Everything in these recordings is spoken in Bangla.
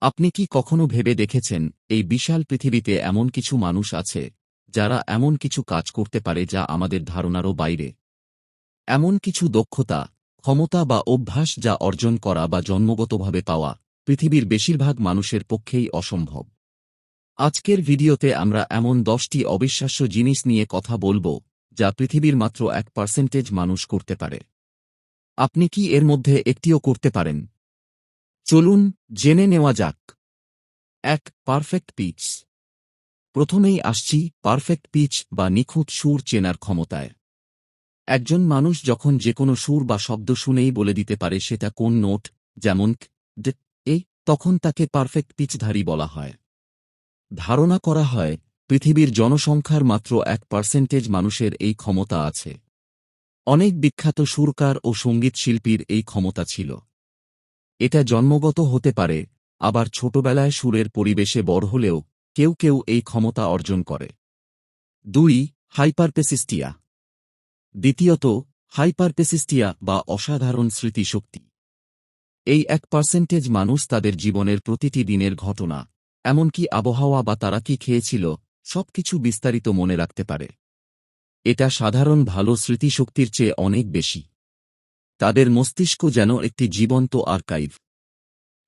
আপনি কি কখনো ভেবে দেখেছেন, এই বিশাল পৃথিবীতে এমন কিছু মানুষ আছে, যারা এমন কিছু কাজ করতে পারে যা আমাদের ধারণারও বাইরে? এমন কিছু দক্ষতা, ক্ষমতা বা অভ্যাস যা অর্জন করা বা জন্মগতভাবে পাওয়া, পৃথিবীর বেশিরভাগ মানুষের পক্ষেই অসম্ভব। আজকের ভিডিওতে আমরা এমন দশটি অবিশ্বাস্য জিনিস নিয়ে কথা বলব, যা পৃথিবীর মাত্র এক পার্সেন্টেজ মানুষ করতে পারে। আপনি কি এর মধ্যে একটিও করতে পারেন? চলুন জেনে নেওয়া যাক। এক পারফেক্ট পিচ প্রথমেই আসছি পারফেক্ট পিচ বা নিখুঁত সুর চেনার ক্ষমতায়। একজন মানুষ যখন যে কোনো সুর বা শব্দ শুনেই বলে দিতে পারে সেটা কোন নোট, যেমন এ, তখন তাকে পারফেক্ট পিচধারী বলা হয়। ধারণা করা হয়, পৃথিবীর জনসংখ্যার মাত্র এক পার্সেন্টেজ মানুষের এই ক্ষমতা আছে। অনেক বিখ্যাত সুরকার ও সংগীত শিল্পীর এই ক্ষমতা ছিল। এটা জন্মগত হতে পারে, আবার ছোটবেলায় সুরের পরিবেশে বড় হলেও কেউ কেউ এই ক্ষমতা অর্জন করে। দুই, হাইপারপেসিস্টিয়া। দ্বিতীয়ত, হাইপারপেসিস্টিয়া বা অসাধারণ স্মৃতিশক্তি। এই এক পার্সেন্টেজ মানুষ তাদের জীবনের প্রতিটি দিনের ঘটনা, এমনকি আবহাওয়া বা তারা কি খেয়েছিল, সবকিছু বিস্তারিত মনে রাখতে পারে। এটা সাধারণ ভালো স্মৃতিশক্তির চেয়ে অনেক বেশি। তাদের মস্তিষ্ক যেন একটি জীবন্ত আর্কাইভ।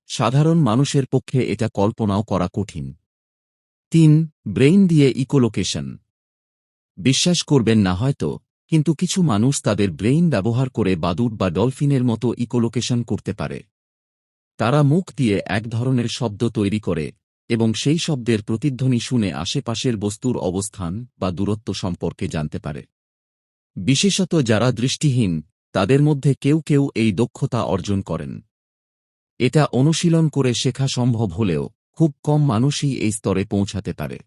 সাধারণ মানুষের পক্ষে এটা কল্পনাও করা কঠিন। তিন, ব্রেইন দিয়ে ইকোলোকেশন। বিশ্বাস করবেন না হয়তো, কিন্তু কিছু মানুষ তাদের ব্রেইন ব্যবহার করে বাদুর বা ডলফিনের মতো ইকোলোকেশন করতে পারে। তারা মুখ দিয়ে এক ধরনের শব্দ তৈরি করে এবং সেই শব্দের প্রতিধ্বনি শুনে আশেপাশের বস্তুর অবস্থান বা দূরত্ব সম্পর্কে জানতে পারে। বিশেষত যারা দৃষ্টিহীন তাদের মধ্যে কেউ কেউ এই দক্ষতা অর্জন করেন। এটা অনুশীলন করে শেখা সম্ভব হলেও খুব কম মানুষই এই স্তরে পৌঁছাতে পারে।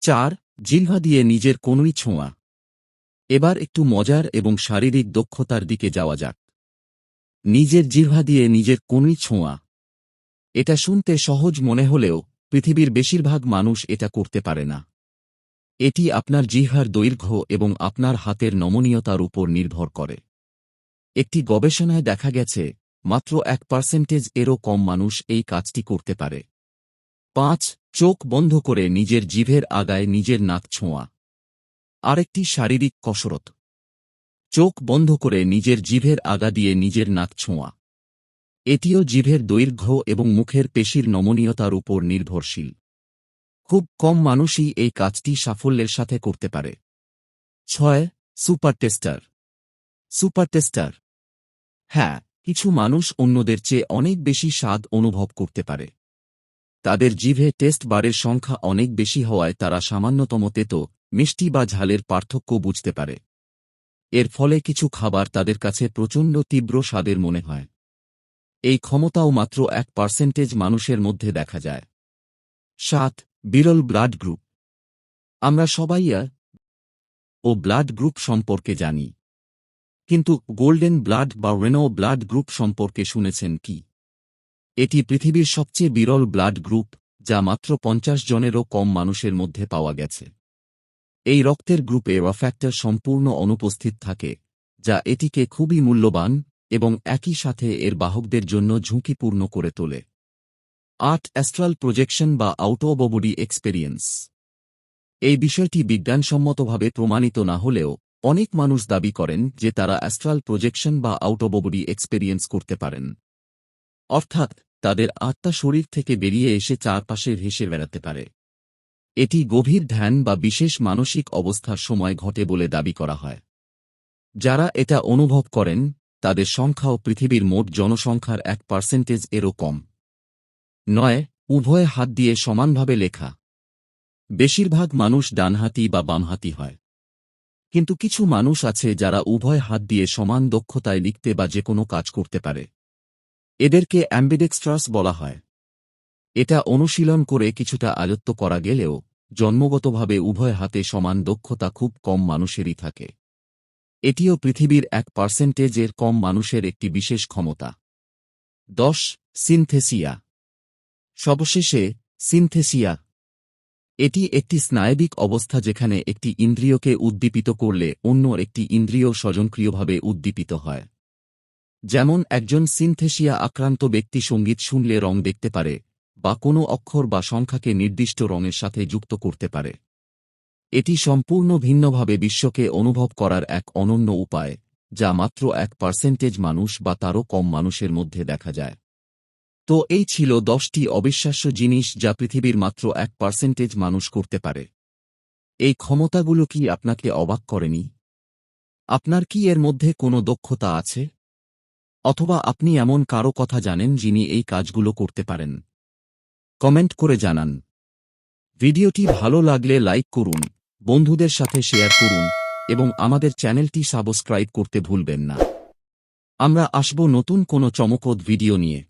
চার, জিহ্বা দিয়ে নিজের কোনই ছোঁয়া। এবার একটু মজার এবং শারীরিক দক্ষতার দিকে যাওয়া যাক। নিজের জিহ্বা দিয়ে নিজের কোনই ছোঁয়া। এটা শুনতে সহজ মনে হলেও পৃথিবীর বেশিরভাগ মানুষ এটা করতে পারে না। এটি আপনার জিহ্বার দৈর্ঘ্য এবং আপনার হাতের নমনীয়তার উপর নির্ভর করে। একটি গবেষণায় দেখা গেছে, মাত্র এক পার্সেন্টেজ এরও কম মানুষ এই কাজটি করতে পারে। পাঁচ, চোখ বন্ধ করে নিজের জিভের আগায় নিজের নাক ছোঁয়া। আরেকটি শারীরিক কসরত। চোখ বন্ধ করে নিজের জিভের আগা দিয়ে নিজের নাক ছোঁয়া। এটিও জিভের দৈর্ঘ্য এবং মুখের পেশির নমনীয়তার উপর নির্ভরশীল। খুব কম মানুষই এই কাজটি সাফল্যের সাথে করতে পারে। ছয় সুপার টেস্টার সুপার টেস্টার। হ্যাঁ কিছু মানুষ অন্যদের চেয়ে অনেক বেশি স্বাদ অনুভব করতে পারে। তাদের জিভে টেস্ট বারের সংখ্যা অনেক বেশি হওয়ায় তারা সামান্যতম তেতো, মিষ্টি বা ঝালের পার্থক্য বুঝতে পারে। এর ফলে কিছু খাবার তাদের কাছে প্রচণ্ড তীব্র স্বাদের মনে হয়। এই ক্ষমতাও মাত্র এক পার্সেন্টেজ মানুষের মধ্যে দেখা যায়। সাত, বিরল ব্লাড গ্রুপ। আমরা সবাই আ ও ব্লাড গ্রুপ সম্পর্কে জানি। কিন্তু গোল্ডেন ব্লাড বা রেনো ব্লাড গ্রুপ সম্পর্কে শুনেছেন কি? এটি পৃথিবীর সবচেয়ে বিরল ব্লাড গ্রুপ, যা মাত্র পঞ্চাশ জনেরও কম মানুষের মধ্যে পাওয়া গেছে। এই রক্তের গ্রুপে রফ্যাক্টর সম্পূর্ণ অনুপস্থিত থাকে, যা এটিকে খুবই মূল্যবান এবং একই সাথে এর বাহকদের জন্য ঝুঁকিপূর্ণ করে তোলে। আর্ট, অ্যাস্ট্রাল প্রজেকশন বা আউট অব বডি এক্সপেরিয়েন্স। এই বিষয়টি বিজ্ঞানসম্মতভাবে প্রমাণিত না হলেও অনেক মানুষ দাবি করেন যে তারা অ্যাস্ট্রাল প্রজেকশন বা আউট অব বডি এক্সপেরিয়েন্স করতে পারেন। অর্থাৎ, তাদের আত্মা শরীর থেকে বেরিয়ে এসে চারপাশে ভেসে বেড়াতে পারে। এটি গভীর ধ্যান বা বিশেষ মানসিক অবস্থার সময় ঘটে বলে দাবি করা হয়। যারা এটা অনুভব করেন, তাদের সংখ্যাও পৃথিবীর মোট জনসংখ্যার এক পার্সেন্টেজ এরও কম। নয়, উভয় হাত দিয়ে সমানভাবে লেখা। বেশিরভাগ মানুষ ডানহাতি বা বামহাতি হয়। কিন্তু কিছু মানুষ আছে যারা উভয় হাত দিয়ে সমান দক্ষতায় লিখতে বা যে কোনো কাজ করতে পারে। এদেরকে অ্যাম্বিডেক্সট্রাস বলা হয়। এটা অনুশীলন করে কিছুটা আয়ত্ত করা গেলেও, জন্মগতভাবে উভয় হাতে সমান দক্ষতা খুব কম মানুষেরই থাকে। এটিও পৃথিবীর এক পার্সেন্টেজের কম মানুষের একটি বিশেষ ক্ষমতা। দশ, সিনথেসিয়া। সবশেষে, সিনথেসিয়া। এটি একটি স্নায়বিক অবস্থা যেখানে একটি ইন্দ্রিয়কে উদ্দীপিত করলে অন্য একটি ইন্দ্রিয় স্বজনক্রিয়ভাবে উদ্দীপিত হয়। যেমন একজন সিনথেসিয়া আক্রান্ত ব্যক্তি সংগীত শুনলে রং দেখতে পারে, বা কোনো অক্ষর বা সংখ্যাকে নির্দিষ্ট রঙের সাথে যুক্ত করতে পারে। এটি সম্পূর্ণ ভিন্নভাবে বিশ্বকে অনুভব করার এক অনন্য উপায়, যা মাত্র এক পার্সেন্টেজ মানুষ বা তারও কম মানুষের মধ্যে দেখা যায়। তো এই ছিল দশটি অবিশ্বাস্য জিনিস যা পৃথিবীর মাত্র এক পার্সেন্টেজ মানুষ করতে পারে। এই ক্ষমতাগুলো কি আপনাকে অবাক করেনি? আপনার কি এর মধ্যে কোনো দক্ষতা আছে? অথবা আপনি এমন কারও কথা জানেন যিনি এই কাজগুলো করতে পারেন? কমেন্ট করে জানান। ভিডিওটি ভালো লাগলে লাইক করুন, বন্ধুদের সাথে শেয়ার করুন, এবং আমাদের চ্যানেলটি সাবস্ক্রাইব করতে ভুলবেন না। আমরা আসব নতুন কোনো চমকদ ভিডিও নিয়ে।